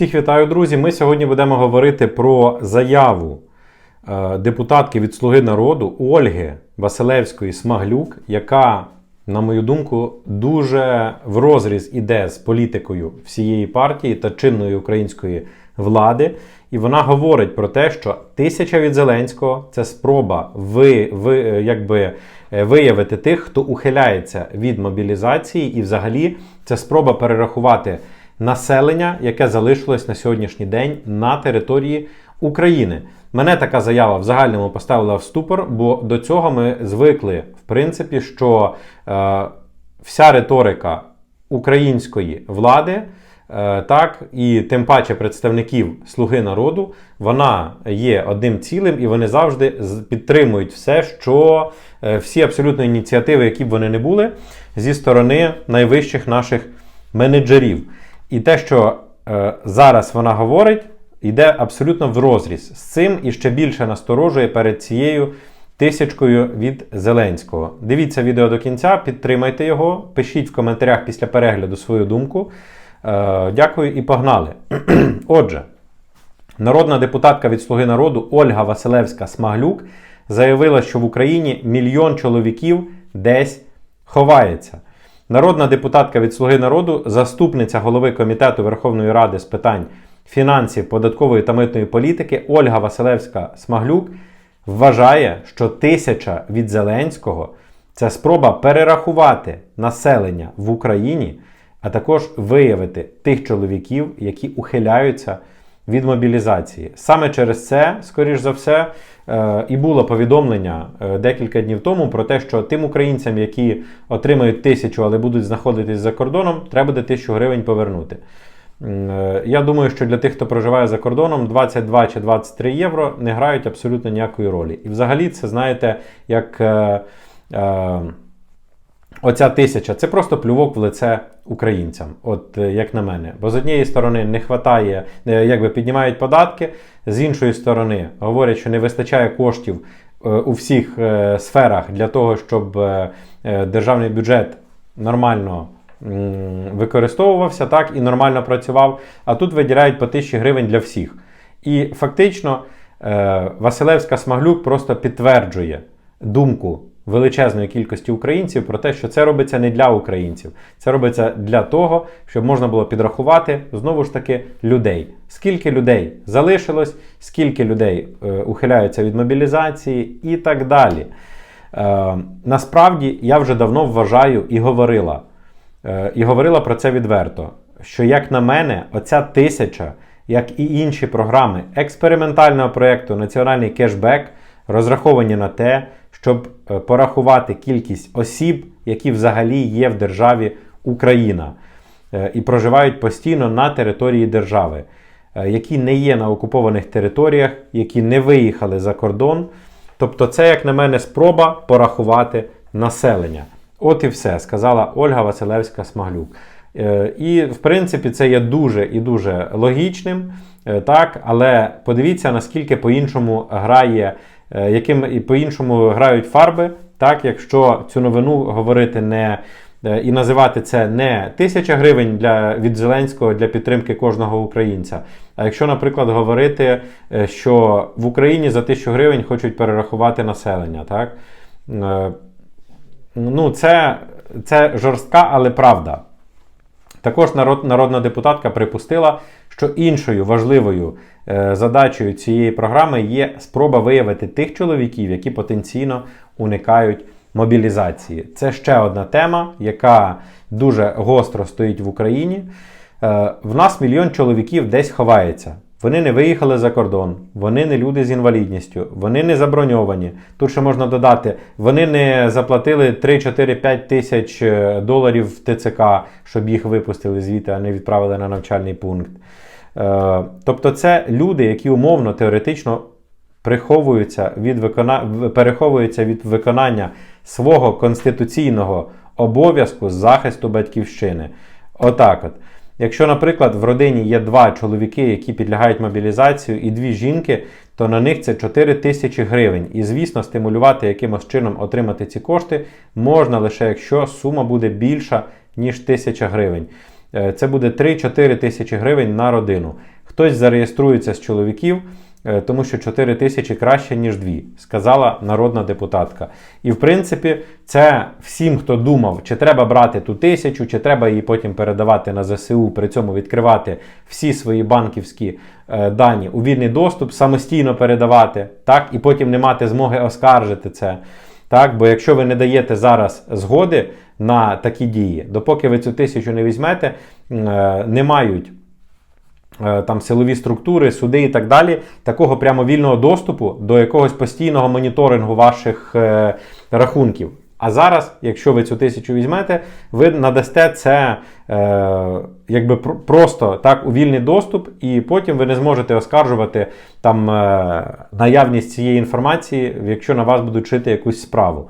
Всіх вітаю, друзі. Ми сьогодні будемо говорити про заяву е, депутатки від Слуги народу Ольги Василевської Смаглюк, яка, на мою думку, дуже в розріз іде з політикою всієї партії та чинної української влади. І вона говорить про те, що тисяча від Зеленського це спроба ви, ви, е, якби, е, виявити тих, хто ухиляється від мобілізації, і взагалі це спроба перерахувати населення, яке залишилось на сьогоднішній день на території України. Мене така заява в загальному поставила в ступор, бо до цього ми звикли, в принципі, що е, вся риторика української влади. е, Так, і тим паче представників Слуги народу, вона є одним цілим, і вони завжди підтримують все, що е, всі абсолютно ініціативи, які б вони не були, зі сторони найвищих наших менеджерів. І те, що е, зараз вона говорить, йде абсолютно в розріз з цим і ще більше насторожує перед цією тисячкою від Зеленського. Дивіться відео до кінця, підтримайте його, пишіть в коментарях після перегляду свою думку. Е, дякую і погнали. Отже, народна депутатка від Слуги народу Ольга Василевська Смаглюк заявила, що в Україні мільйон чоловіків десь ховається. Народна депутатка від Слуги народу, заступниця голови Комітету Верховної Ради з питань фінансів, податкової та митної політики Ольга Василевська Смаглюк вважає, що тисяча від Зеленського це спроба перерахувати населення в Україні, а також виявити тих чоловіків, які ухиляються від мобілізації. Саме через це, скоріш за все, е, і було повідомлення е, декілька днів тому про те, що тим українцям, які отримають тисячу, але будуть знаходитись за кордоном, треба буде тисячу гривень повернути. Е, Я думаю, що для тих, хто проживає за кордоном, 22 чи 23 євро не грають абсолютно ніякої ролі. І взагалі це, знаєте, як. Оця тисяча це просто плювок в лице українцям, от е, як на мене. Бо з однієї сторони не вистачає, якби піднімають податки, з іншої сторони говорять, що не вистачає коштів е, у всіх е, сферах для того, щоб е, е, державний бюджет нормально використовувався так і нормально працював. А тут виділяють по тисячі гривень для всіх. І фактично е, Василевська Смаглюк просто підтверджує думку величезної кількості українців про те, що це робиться не для українців, це робиться для того, щоб можна було підрахувати знову ж таки людей. Скільки людей залишилось, скільки людей е, ухиляються від мобілізації і так далі. Е, насправді я вже давно вважаю і говорила, е, і говорила про це відверто. Що, як на мене, оця тисяча, як і інші програми експериментального проєкту Національний кешбек розраховані на те, щоб е, порахувати кількість осіб, які взагалі є в державі Україна е, і проживають постійно на території держави, е, які не є на окупованих територіях, які не виїхали за кордон. Тобто, це, як на мене, спроба порахувати населення. От і все, сказала Ольга Василевська Смаглюк. І, в принципі, це є дуже і дуже логічним, так, але подивіться, наскільки по-іншому грає, яким і по-іншому грають фарби, так, якщо цю новину говорити не е, і називати це не тисяча гривень для, від Зеленського для підтримки кожного українця. А якщо, наприклад, говорити, е, що в Україні за тисячу гривень хочуть перерахувати населення, так? Е, Ну, це, це жорстка, але правда. Також народ, народна депутатка припустила, що іншою важливою е, задачею цієї програми є спроба виявити тих чоловіків, які потенційно уникають мобілізації. Це ще одна тема, яка дуже гостро стоїть в Україні. Е, в нас мільйон чоловіків десь ховається. Вони не виїхали за кордон, вони не люди з інвалідністю, вони не заброньовані. Тут ще можна додати, вони не заплатили 3-4-5 тисяч е, доларів в ТЦК, щоб їх випустили звідти, а не відправили на навчальний пункт. Е, Тобто, це люди, які умовно теоретично приховуються від викона... переховуються від виконання свого конституційного обов'язку з захисту батьківщини. Отак от. Якщо, наприклад, в родині є два чоловіки, які підлягають мобілізацію, і дві жінки, то на них це 4 тисячі гривень. І, звісно, стимулювати якимось чином отримати ці кошти можна лише якщо сума буде більша, ніж тисяча гривень. е, це буде 3-4 тисячі гривень на родину. Хтось зареєструється з чоловіків, тому що 4 тисячі краще, ніж 2, сказала народна депутатка. І в принципі, це всім, хто думав, чи треба брати ту тисячу, чи треба її потім передавати на ЗСУ, при цьому відкривати всі свої банківські е, дані у вільний доступ, самостійно передавати, так, і потім не мати змоги оскаржити це. Так, бо якщо ви не даєте зараз згоди на такі дії, допоки ви цю тисячу не візьмете, е, не мають е, там силові структури, суди і так далі, такого прямо вільного доступу до якогось постійного моніторингу ваших е, рахунків. А зараз, якщо ви цю тисячу візьмете, ви надасте це е, якби просто так у вільний доступ, і потім ви не зможете оскаржувати там е, наявність цієї інформації, якщо на вас будуть шити якусь справу.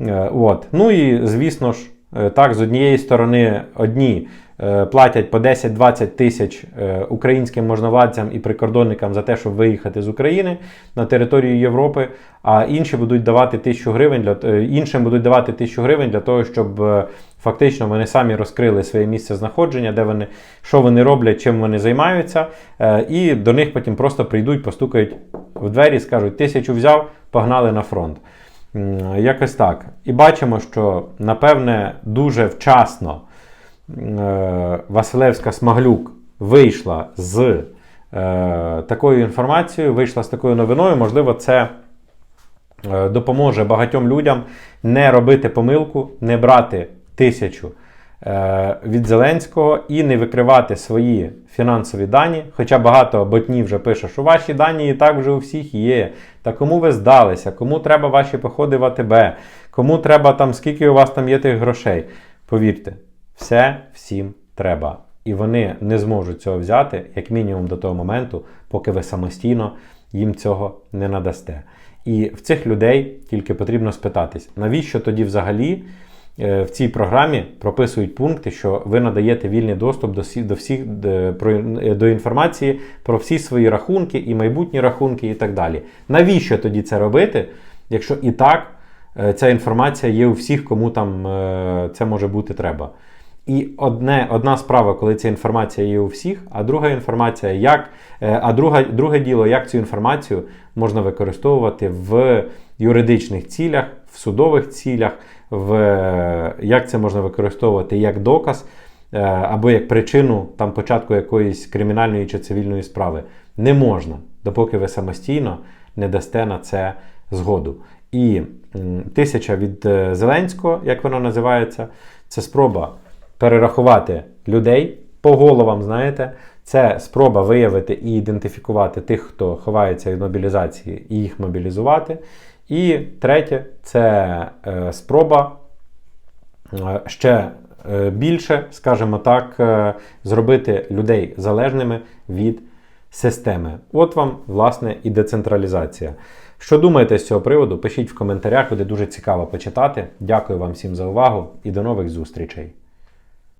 Е, От. Ну і звісно ж, е, так, з однієї сторони, одні е, платять по 10-20 тисяч е, українським можновладцям і прикордонникам за те, щоб виїхати з України на територію Європи, а інші будуть давати тисячу гривень для е, іншим будуть давати тисячу гривень для того, щоб е, фактично вони самі розкрили своє місце знаходження, де вони що вони роблять, чим вони займаються, е, і до них потім просто прийдуть, постукають в двері, скажуть: тисячу взяв, погнали на фронт. Якось так. І бачимо, що напевне дуже вчасно е, Василевська Смаглюк вийшла з е, такою інформацією, вийшла з такою новиною. Можливо, це е, допоможе багатьом людям не робити помилку, не брати тисячу від Зеленського і не викривати свої фінансові дані. Хоча багато ботнів вже пише, що ваші дані і так вже у всіх є. Та кому ви здалися, кому треба ваші походи в АТБ, кому треба там, скільки у вас там є тих грошей. Повірте, все всім треба. І вони не зможуть цього взяти, як мінімум до того моменту, поки ви самостійно їм цього не надасте. І в цих людей тільки потрібно спитатись, навіщо тоді взагалі в цій програмі прописують пункти, що ви надаєте вільний доступ до всіх, до, всіх е, е, до інформації про всі свої рахунки і майбутні рахунки, і так далі. Навіщо тоді це робити, якщо і так е, ця інформація є у всіх, кому там е, це може бути треба? І одне, одна справа, коли ця інформація є у всіх, а друга інформація, як, е, а друга, друге діло, як цю інформацію можна використовувати в юридичних цілях, в судових цілях, в, як це можна використовувати як доказ е, або як причину там, початку якоїсь кримінальної чи цивільної справи. Не можна, допоки ви самостійно не дасте на це згоду. І тисяча від е, Зеленського, як воно називається, це спроба перерахувати людей по головам, знаєте, це спроба виявити і ідентифікувати тих, хто ховається від мобілізації, і їх мобілізувати. І третє це е, спроба е, ще е, більше, скажімо так, зробити людей залежними від системи. От вам, власне, і децентралізація. Що думаєте з цього приводу? Пишіть в коментарях, буде дуже цікаво почитати. Дякую вам всім за увагу і до нових зустрічей.